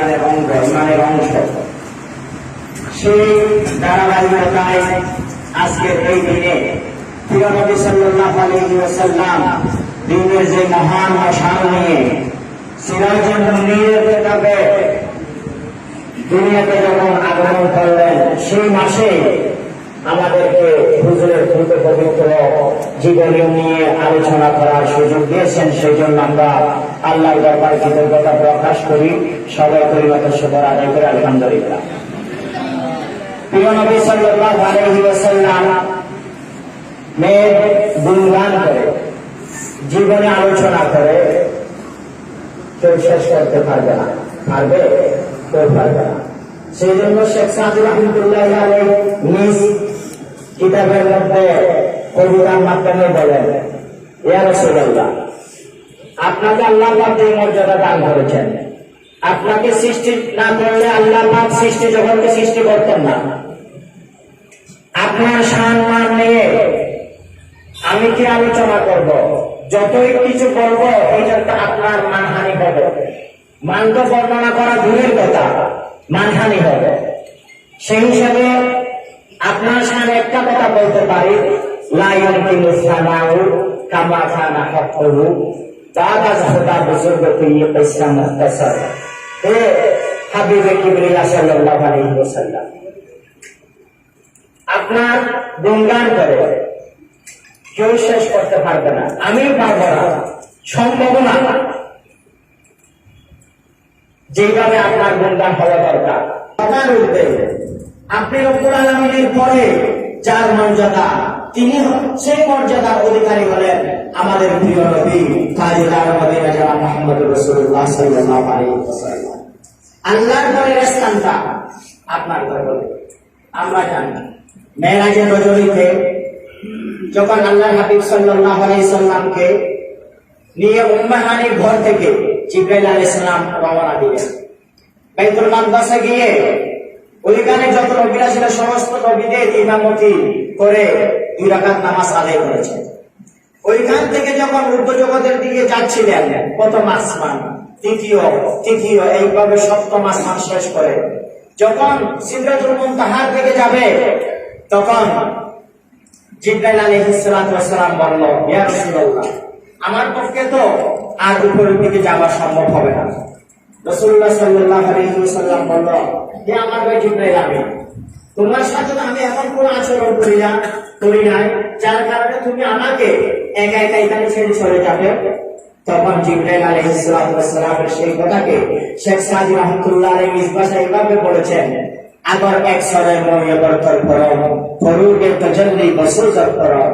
ইমানের অঙ্গ ইমানের অংশ সেই ধারাবাহিকতায় আজকের এই দিনে প্রিয়নবী সাল্লাহ সাল্লাল্লাহু আলাইহি দিনের যে মহান মশান নিয়ে কিতাবে দুনিয়াতে যখন আগমন করলেন, সেই মাসে আমাদেরকে হুজুরের দ্রুত পবিত্র জীবনী নিয়ে আলোচনা করার সুযোগ দিয়েছেন সেই জন্য আমরা আল্লাহর দরবার কৃতজ্ঞতা প্রকাশ করি। সবাই পরিমত সবার আদায় করে, আলহামদুলিল্লাহ। প্রিয় নবী সাল্লাল্লাহু আলাইহি ওয়াসাল্লাম মেয়ের গুণগান করে, জীবনে আলোচনা করে, কেউ শেষ করতে পারবে না। পারবে? কেউ পারবে না। সেই জন্য শেখ সাদুর রহমতুল্লাহ নিজ কিতাবের মধ্যে কবিতার মাধ্যমে বলেন, ইয়া রাসূলুল্লাহ, আপনাকে আল্লাহ পাক এই মর্যাদা দান করেছেন। আপনাকে সৃষ্টি না করলে আল্লাহ পাক সৃষ্টি জগৎকে সৃষ্টি করতেন না। আপনার সম্মান নিয়ে আমি কি আলোচনা করব? যতই কিছু করব বলব এটা আপনার মানহানি হবে। মান তো বর্ণনা করা দূরের কথা। মানহানি হবে। সেই হিসাবে আপনার সামনে একটা কথা বলতে পারি। লাইন কিন্তু সানাউ কামা খানা হকহু দাদা জাহদা বুজুর্গ কুইয়ে পয়সা মুখতাসর হে হাবিবে কিবরিয়া সাল্লাল্লাহু আলাইহি ওয়াসাল্লাম। আপনার গুণগান করে কেউ শেষ করতে পারবে না। আমি পারব না। সম্ভব না। যেভাবে আপনার গুণগান হওয়া দরকার। কথার উঠবে আপনি রব্বুল আলমিনের পরে যার মর্যাদা, তিনি সেই মর্যাদার অধিকারী হলেন আমাদের প্রিয় নবী কাজীদার মদিনা মোহাম্মদ রসুল্লাহ সাল্লাল্লাহু আল্লাহর পরের স্থানটা আপনার ঘরে আমরা জানি। মেয়েরাজের রজনীতে যখন আল্লাহ হাবিব সাল্লাল্লাহু আলাইহি সাল্লামকে নিয়ে উম্মাহানির ঘর থেকে জিব্রাইল আলাইহিস সালাম রওনা দিলেন বাইতুল মাকদাসে গিয়ে ওইখানে যত নবীরা ছিল, সমস্ত নবীদের ইমামতি করে দুই রাকাত নামাজ আদায় করেছে। ওইখান থেকে যখন ঊর্ধ্ব জগতের দিকে যাচ্ছিলেন, প্রথম আসমান, তৃতীয় তৃতীয়, এইভাবে সপ্তম আসমান শেষ করে। যখন সিদ্ধাতুল মুনতাহার থেকে যাবে, তখন জিব্রাইল আলাইহিস সালাম বলল, ইয়া রাসূলুল্লাহ আমার পক্ষে তো আর উপরের দিকে যাওয়া সম্ভব হবে না। রসুল্লাহ সাল্লাহ সাল্লাম বলল যে আমার ভাই জিব্রাইল, আমি তোমার সাথে আমি এমন কোন আচরণ করি না, করি নাই, যার কারণে তুমি আমাকে একা একা এখানে ছেড়ে চলে যাবে। তখন জিব্রাইল আলহিসালামের সেই কথাকে শেখ সাজি রহমতুল্লাহ আলী মিসবা সাহেবাবে বলেছেন আবার এক সরে মরিয়া বর্তর করো ফরুকের তজল্লি বসুজত করো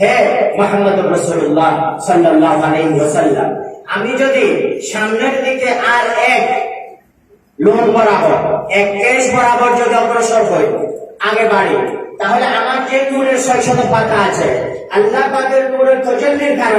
হে মোহাম্মদ রসুল্লাহ সাল্লাহ আলাইহি ওয়াসাল্লাম, আমি যদি সামনের দিকে আর এক লোন বরাবর, এক কেস বরাবর যদি অগ্রসর হই, আগে বাড়ি, তাহলে আমার যে নূরের শৈশব পাতা আছে, আল্লাহ পাকের নূরের প্রচন্ডের কারণে